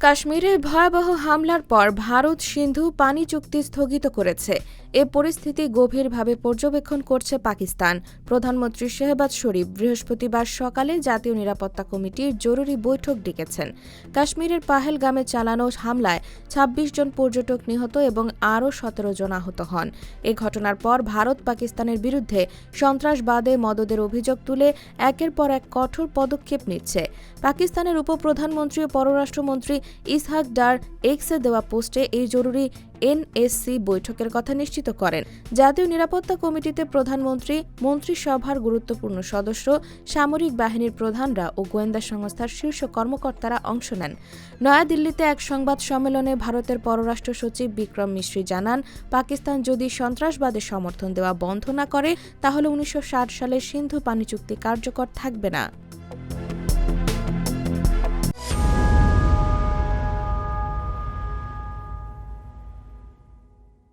কাশ্মীরে ভয়াবহ হামলার পর ভারত সিন্ধু পানি চুক্তি স্থগিত করেছে। এ পরিস্থিতি গভীরভাবে পর্যবেক্ষণ করছে পাকিস্তান। প্রধানমন্ত্রী শেহবাজ শরীফ বৃহস্পতিবার সকালে জাতীয় নিরাপত্তা কমিটির জরুরি বৈঠক ডেকেছেন। কাশ্মীরের পাহেলগামে চালানো হামলায় ২৬ জন পর্যটক নিহত এবং আরও সতেরো জন আহত হন। এ ঘটনার পর ভারত পাকিস্তানের বিরুদ্ধে সন্ত্রাসবাদে মদদের অভিযোগ তুলে একের পর এক কঠোর পদক্ষেপ নিচ্ছে। পাকিস্তানের উপপ্রধানমন্ত্রী ও পররাষ্ট্রমন্ত্রী ইসহাক ডার এক্সে দেওয়া পোস্টে এই জরুরি এনএসসি বৈঠকের কথা নিশ্চিত করেন। জাতীয় নিরাপত্তা কমিটিতে প্রধানমন্ত্রী, মন্ত্রিসভার গুরুত্বপূর্ণ সদস্য, সামরিক বাহিনীর প্রধানরা ও গোয়েন্দা সংস্থার শীর্ষ কর্মকর্তারা অংশ নেন। নয়াদিল্লিতে এক সংবাদ সম্মেলনে ভারতের পররাষ্ট্র সচিব বিক্রম মিশ্রি জানান, পাকিস্তান যদি সন্ত্রাসবাদের সমর্থন দেওয়া বন্ধ না করে, তাহলে উনিশশো সালের সিন্ধু পানি চুক্তি কার্যকর থাকবে না।